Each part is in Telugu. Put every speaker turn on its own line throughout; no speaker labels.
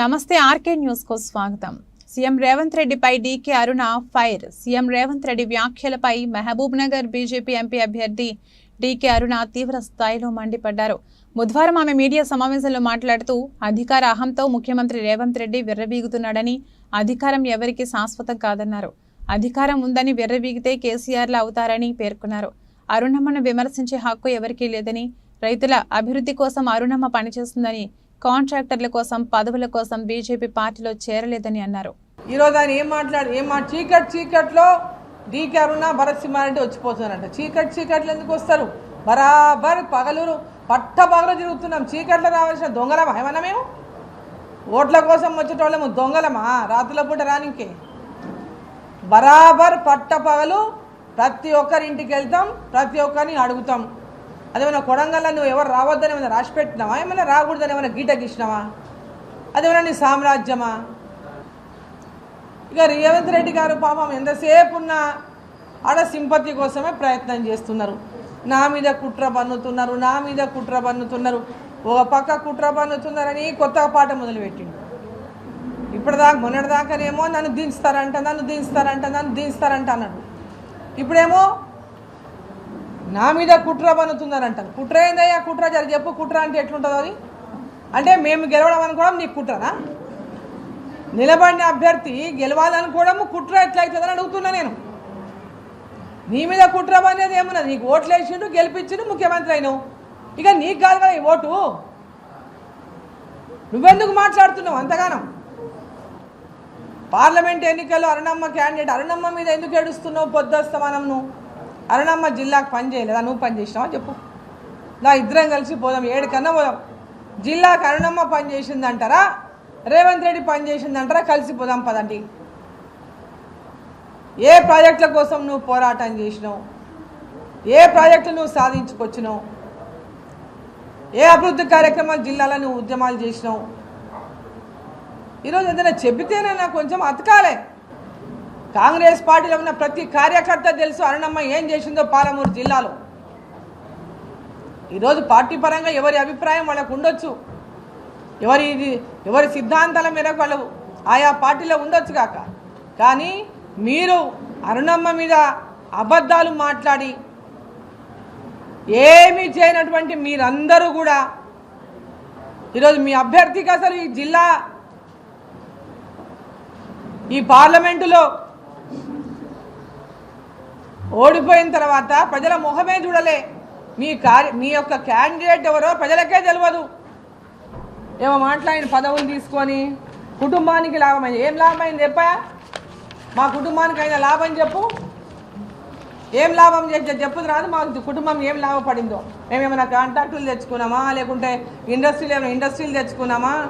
నమస్తే ఆర్కే న్యూస్కు స్వాగతం. సీఎం రేవంత్ రెడ్డిపై DK Aruna fire. CM Revanth Reddy వ్యాఖ్యలపై మహబూబ్ నగర్ బీజేపీ ఎంపీ అభ్యర్థి డీకే అరుణ తీవ్ర స్థాయిలో మండిపడ్డారు. బుధవారం ఆమె మీడియా సమావేశంలో మాట్లాడుతూ అధికార అహంతో ముఖ్యమంత్రి రేవంత్ రెడ్డి విర్రవీగుతున్నాడని అధికారం ఎవరికి శాశ్వతం కాదన్నారు. అధికారం ఉందని విర్రవీగితే కేసీఆర్లు అవుతారని పేర్కొన్నారు. అరుణమ్మను విమర్శించే హక్కు ఎవరికీ లేదని రైతుల అభివృద్ధి కోసం అరుణమ్మ పనిచేస్తుందని కాంట్రాక్టర్ల కోసం పదవుల కోసం బీజేపీ పార్టీలో చేరలేదని అన్నారు.
ఈరోజు ఆయన ఏం మాట్లాడు ఏం మాట చీకట్ చీకట్లో డీకే అరుణ భరత్ సింహారెడ్డి వచ్చిపోతున్నారంట. చీకట్ చీకట్లు ఎందుకు వస్తారు? బరాబర్ పగలూరు పట్ట పగలు తిరుగుతున్నాం. చీకట్లో రావాల్సిన దొంగలమా? ఏమన్నా మేము? ఓట్ల కోసం వచ్చేటోళ్ళము దొంగలమా? రాత్రుల పూట రానికే. బరాబర్ పట్ట పగలు ప్రతి ఒక్కరి ఇంటికి వెళ్తాం ప్రతి ఒక్కరిని అడుగుతాం. అదేమైనా కొడంగల్లో నువ్వు ఎవరు రావద్దని ఏమైనా రాసి పెట్టినావా? ఏమైనా రాకూడదని ఏమైనా గీట గీసినావా? అదేమైనా నీ సామ్రాజ్యమా? ఇక రేవంత్ రెడ్డి గారు పాపం ఎంతసేపు ఉన్నా ఆడ సింపతి కోసమే ప్రయత్నం చేస్తున్నారు. నా మీద కుట్ర పన్నుతున్నారు నా మీద కుట్ర పన్నుతున్నారు. ఒక పక్క కుట్ర పన్నుతున్నారని కొత్త పాట మొదలుపెట్టిండు. ఇప్పటిదాకా మొన్నటిదాకానేమో నన్ను దించుతారంట నన్ను దించుతారంట నన్ను దించుతారంట అన్నాడు. ఇప్పుడేమో నా మీద కుట్ర అంటారు. కుట్ర ఏందయ్యా? కుట్ర జరి చెప్పు. కుట్ర అంటే ఎట్లుంటుందో అది. అంటే మేము గెలవడం అనుకోవడం నీకు కుట్రనా? నిలబడిన అభ్యర్థి గెలవాలనుకోవడము కుట్ర ఎట్లయితుందని అడుగుతున్నా నేను. నీ మీద కుట్ర అనేది ఏమన్నా నీకు ఓట్లు వేసిండు గెలిపించిండు ముఖ్యమంత్రి అయినావు. ఇక నీకు కాదు కదా ఈ ఓటు. నువ్వెందుకు మాట్లాడుతున్నావు అంతగానం? పార్లమెంట్ ఎన్నికల్లో అరుణమ్మ క్యాండిడేట్ అరుణమ్మ మీద ఎందుకు ఏడుస్తున్నావు పొద్దుస్తమానం నువ్వు అరుణమ్మ జిల్లాకు పని చేయలేదా? నువ్వు పని చేసినావా? చెప్పు. నా ఇద్దరం కలిసి పోదాం. ఏడు కన్నా పోదాం. జిల్లాకు అరుణమ్మ పని చేసిందంటారా? రేవంత్ రెడ్డి పని చేసిందంటారా? కలిసి పోదాం పదండి. ఏ ప్రాజెక్టుల కోసం నువ్వు పోరాటం చేసినావు? ఏ ప్రాజెక్టులు నువ్వు సాధించుకొచ్చినావు? ఏ అభివృద్ధి కార్యక్రమాలు జిల్లాలో నువ్వు ఉద్యమాలు చేసినావు? ఈరోజు ఏదైనా చెబితేనే నాకు కొంచెం అతకాలే. కాంగ్రెస్ పార్టీలో ఉన్న ప్రతి కార్యకర్త తెలుసు అరుణమ్మ ఏం చేసిందో పాలమూరు జిల్లాలో. ఈరోజు పార్టీ పరంగా ఎవరి అభిప్రాయం వాళ్ళకు ఉండొచ్చు. ఎవరి ఇది ఎవరి సిద్ధాంతాల మేరకు వాళ్ళు ఆయా పార్టీలో ఉండొచ్చు కాక. కానీ మీరు అరుణమ్మ మీద అబద్ధాలు మాట్లాడి ఏమీ చేయనటువంటి మీరందరూ కూడా ఈరోజు మీ అభ్యర్థికి అసలు ఈ జిల్లా ఈ పార్లమెంటులో ఓడిపోయిన తర్వాత ప్రజల ముఖమే చూడలే. మీ కార్య మీ యొక్క క్యాండిడేట్ ఎవరో ప్రజలకే తెలియదు ఏమో మాట్లాడిన పదవులు తీసుకొని కుటుంబానికి లాభమైంది. ఏం లాభమైంది చెప్పా? మా కుటుంబానికి అయినా లాభం చెప్పు. ఏం లాభం చేస్తే చెప్పు రాదు. మా కుటుంబం ఏం లాభపడిందో. మేము ఏమైనా కాంట్రాక్టులు తెచ్చుకున్నామా? లేకుంటే ఇండస్ట్రీలు ఏమైనా ఇండస్ట్రీలు తెచ్చుకున్నామా?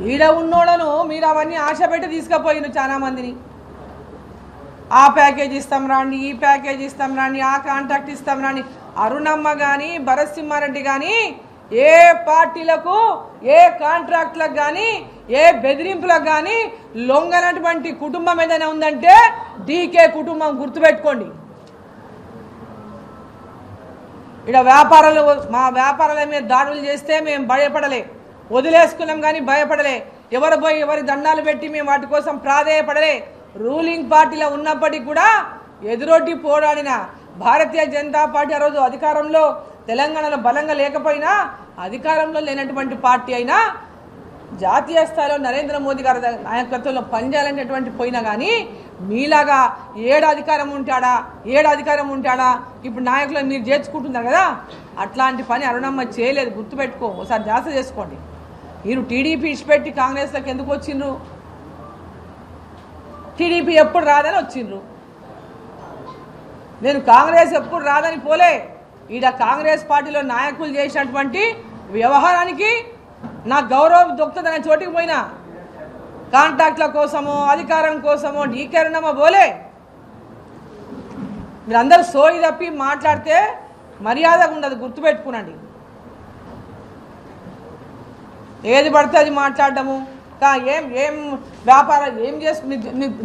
ఈడ ఉన్నోళ్ళను మీరు అవన్నీ ఆశ పెట్టి తీసుకుపోయిన చాలా మందిని ఆ ప్యాకేజ్ ఇస్తాం రాండి ఈ ప్యాకేజ్ ఇస్తాం రాండి ఆ కాంట్రాక్ట్ ఇస్తాం రాండి. అరుణమ్మ కానీ భరత్ సింహారెడ్డి కానీ ఏ పార్టీలకు ఏ కాంట్రాక్ట్లకు కానీ ఏ బెదిరింపులకు కానీ లొంగనటువంటి కుటుంబం ఏదైనా ఉందంటే డీకే కుటుంబం గుర్తుపెట్టుకోండి. ఇక్కడ వ్యాపారాలు మా వ్యాపారాల మీద దాడులు చేస్తే మేము భయపడలే. వదిలేసుకున్నాం కానీ భయపడలే. ఎవరు పోయి ఎవరి దండాలు పెట్టి మేము వాటి కోసం ప్రాధేయపడలే. రూలింగ్ పార్టీలో ఉన్నప్పటికీ కూడా ఎదురొడ్డి పోరాడిన భారతీయ జనతా పార్టీ ఆ రోజు అధికారంలో తెలంగాణలో బలంగా లేకపోయినా అధికారంలో లేనటువంటి పార్టీ అయినా జాతీయ స్థాయిలో నరేంద్ర మోదీ గారి నాయకత్వంలో పనిచేయాలనేటువంటి పోయినా కానీ మీలాగా ఏడు అధికారం ఉంటాడా ఏడు అధికారం ఉంటాడా ఇప్పుడు నాయకులు మీరు చేర్చుకుంటున్నారు కదా అట్లాంటి పని అరుణమ్మ చేయలేదు. గుర్తుపెట్టుకో ఒకసారి ధ్యాస చేసుకోండి. మీరు టీడీపీ ఇచ్చిపెట్టి కాంగ్రెస్లోకి ఎందుకు వచ్చిండ్రు? టీడీపీ ఎప్పుడు రాదని వచ్చిండ్రు. నేను కాంగ్రెస్ ఎప్పుడు రాదని పోలే. ఈడ కాంగ్రెస్ పార్టీలో నాయకులు చేసినటువంటి వ్యవహారానికి నా గౌరవం దొక్కుతుందనే చోటికి పోయినా. కాంట్రాక్ట్ల కోసమో అధికారం కోసమో డీకరణమో పోలే. మీరందరూ సోయి తప్పి మాట్లాడితే మర్యాదగా ఉండదు గుర్తుపెట్టుకునండి. ఏది పడితే అది మాట్లాడటము ఏం ఏం వ్యాపారం ఏం చేసు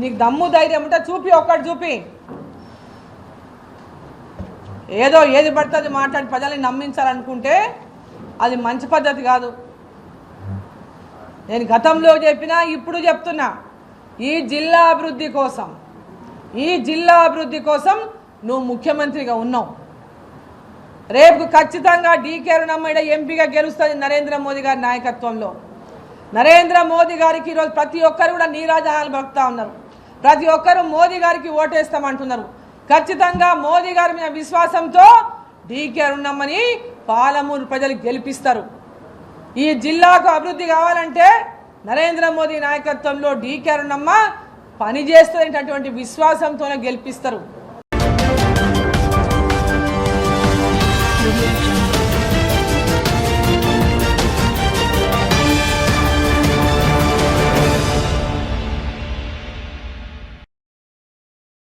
నీకు దమ్ము ధైర్యం ఉంటే చూపి ఒక్కటి చూపి. ఏదో ఏది పడుతుంది మాట్లాడి ప్రజల్ని నమ్మించాలనుకుంటే అది మంచి పద్ధతి కాదు. నేను గతంలో చెప్పినా ఇప్పుడు చెప్తున్నా. ఈ జిల్లా అభివృద్ధి కోసం ఈ జిల్లా అభివృద్ధి కోసం నువ్వు ముఖ్యమంత్రిగా ఉన్నావు. రేపు ఖచ్చితంగా డీకే రుణమ్మడ ఎంపీగా గెలుస్తుంది నరేంద్ర మోదీ గారి నాయకత్వంలో. నరేంద్ర మోదీ గారికి ఈరోజు ప్రతి ఒక్కరు కూడా నీరాజాలు భక్తా ఉన్నారు. ప్రతి ఒక్కరు మోదీ గారికి ఓటేస్తామంటున్నారు. ఖచ్చితంగా మోదీ గారి మీద విశ్వాసంతో డీకే రుణమ్మని పాలమూరు ప్రజలు గెలిపిస్తారు. ఈ జిల్లాకు అభివృద్ధి కావాలంటే నరేంద్ర మోదీ నాయకత్వంలో డీకే రుణమ్మ పనిచేస్తుందనేటటువంటి విశ్వాసంతోనే గెలిపిస్తారు.